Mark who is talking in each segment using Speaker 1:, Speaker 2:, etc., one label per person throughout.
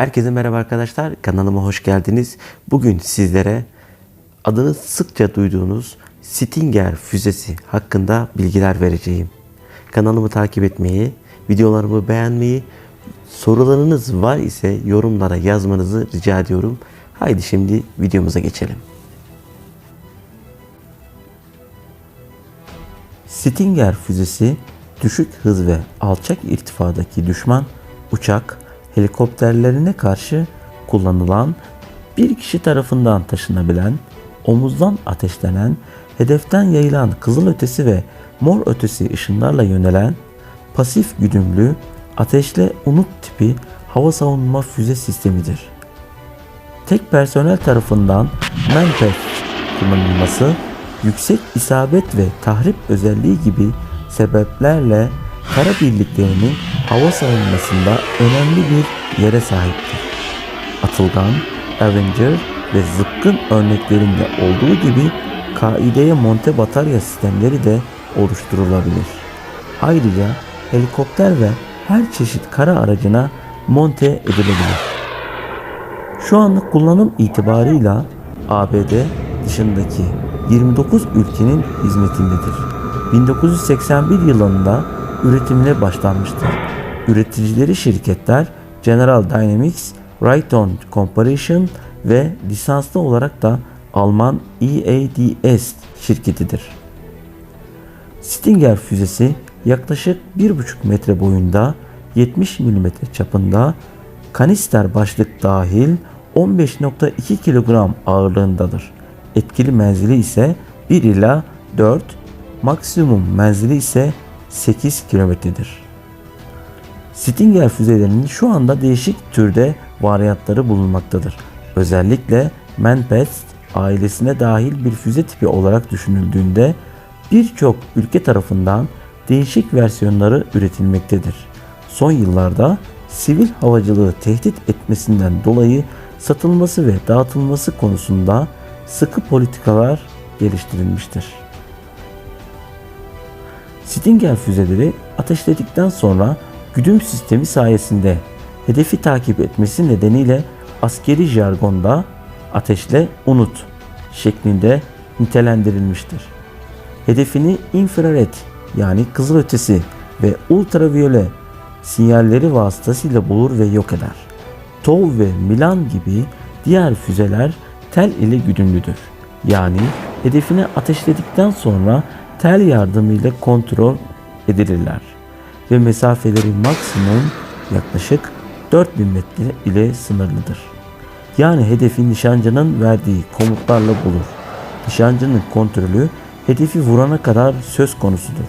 Speaker 1: Herkese merhaba arkadaşlar. Kanalıma hoş geldiniz. Bugün sizlere adını sıkça duyduğunuz Stinger füzesi hakkında bilgiler vereceğim. Kanalımı takip etmeyi, videolarımı beğenmeyi, sorularınız var ise yorumlara yazmanızı rica ediyorum. Haydi şimdi videomuza geçelim. Stinger füzesi düşük hız ve alçak irtifadaki düşman uçak, helikopterlerine karşı kullanılan bir kişi tarafından taşınabilen, omuzdan ateşlenen, hedeften yayılan kızılötesi ve mor ötesi ışınlarla yönelen pasif güdümlü ateşle unut tipi hava savunma füze sistemidir. Tek personel tarafından manpack kullanılması yüksek isabet ve tahrip özelliği gibi sebeplerle kara birliklerinin hava savunmasında önemli bir yere sahiptir. Atılgan, Avenger ve zıpkın örneklerinde olduğu gibi kaideye monte batarya sistemleri de oluşturulabilir. Ayrıca helikopter ve her çeşit kara aracına monte edilebilir. Şu anlık kullanım itibarıyla ABD dışındaki 29 ülkenin hizmetindedir. 1981 yılında üretimine başlanmıştır. Üreticileri şirketler General Dynamics, Raytheon Corporation ve lisanslı olarak da Alman EADS şirketidir. Stinger füzesi yaklaşık 1,5 metre boyunda 70 mm çapında kanister başlık dahil 15.2 kilogram ağırlığındadır. Etkili menzili ise 1 ila 4, maksimum menzili ise 8 kilometredir. Stinger füzelerinin şu anda değişik türde varyantları bulunmaktadır. Özellikle Manpest ailesine dahil bir füze tipi olarak düşünüldüğünde birçok ülke tarafından değişik versiyonları üretilmektedir. Son yıllarda sivil havacılığı tehdit etmesinden dolayı satılması ve dağıtılması konusunda sıkı politikalar geliştirilmiştir. Stinger füzeleri ateşledikten sonra güdüm sistemi sayesinde hedefi takip etmesi nedeniyle askeri jargonda ateşle unut şeklinde nitelendirilmiştir. Hedefini infrared yani kızılötesi ve ultraviyole sinyalleri vasıtasıyla bulur ve yok eder. TOW ve Milan gibi diğer füzeler tel ile güdümlüdür. Yani hedefini ateşledikten sonra tel yardımıyla kontrol edilirler ve mesafeleri maksimum yaklaşık 4000 metre ile sınırlıdır. Yani hedefi nişancının verdiği komutlarla bulur. Nişancının kontrolü hedefi vurana kadar söz konusudur.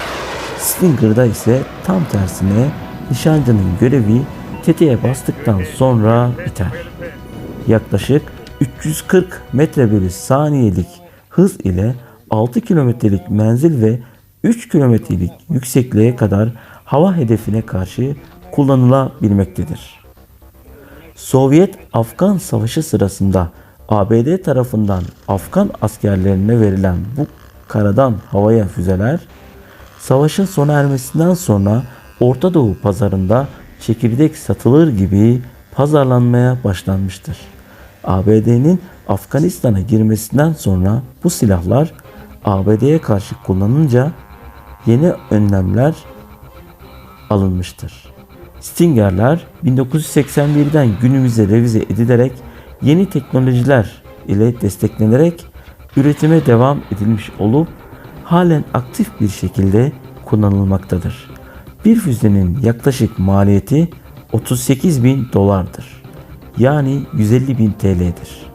Speaker 1: Stinger'da ise tam tersine nişancının görevi tetiğe bastıktan sonra biter. Yaklaşık 340 metre bölü saniyelik hız ile 6 kilometrelik menzil ve 3 kilometrelik yüksekliğe kadar hava hedefine karşı kullanılabilmektedir. Sovyet-Afgan Savaşı sırasında ABD tarafından Afgan askerlerine verilen bu karadan havaya füzeler, savaşın sona ermesinden sonra Orta Doğu pazarında çekirdek satılır gibi pazarlanmaya başlanmıştır. ABD'nin Afganistan'a girmesinden sonra bu silahlar ABD'ye karşı kullanınca yeni önlemler alınmıştır. Stinger'ler 1981'den günümüze revize edilerek yeni teknolojiler ile desteklenerek üretime devam edilmiş olup halen aktif bir şekilde kullanılmaktadır. Bir füzenin yaklaşık maliyeti 38 bin dolardır. Yani 150 bin TL'dir.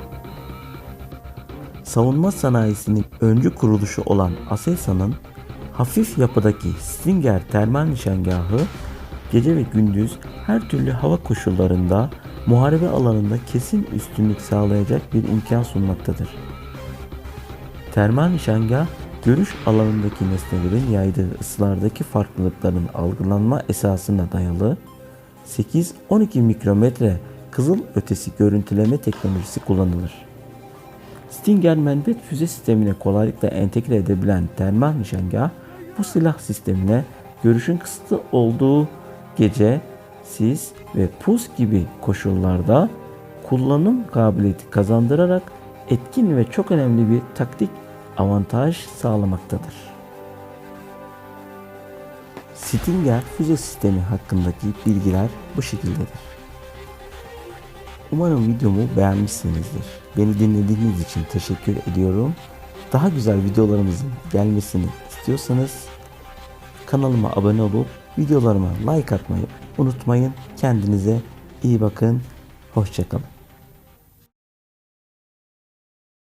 Speaker 1: Savunma sanayisinin öncü kuruluşu olan Aselsan'ın hafif yapıdaki Stinger termal nişangahı gece ve gündüz her türlü hava koşullarında muharebe alanında kesin üstünlük sağlayacak bir imkan sunmaktadır. Termal nişangah görüş alanındaki nesnelerin yaydığı ısılardaki farklılıkların algılanma esasına dayalı 8-12 mikrometre kızıl ötesi görüntüleme teknolojisi kullanılır. Stinger menbet füze sistemine kolaylıkla entegre edebilen termal nişangah bu silah sistemine görüşün kısıtlı olduğu gece sis ve pus gibi koşullarda kullanım kabiliyeti kazandırarak etkin ve çok önemli bir taktik avantaj sağlamaktadır. Stinger füze sistemi hakkındaki bilgiler bu şekildedir. Umarım videomu beğenmişsinizdir. Beni dinlediğiniz için teşekkür ediyorum. Daha güzel videolarımızın gelmesini istiyorsanız kanalıma abone olup videolarıma like atmayı unutmayın. Kendinize iyi bakın. Hoşçakalın.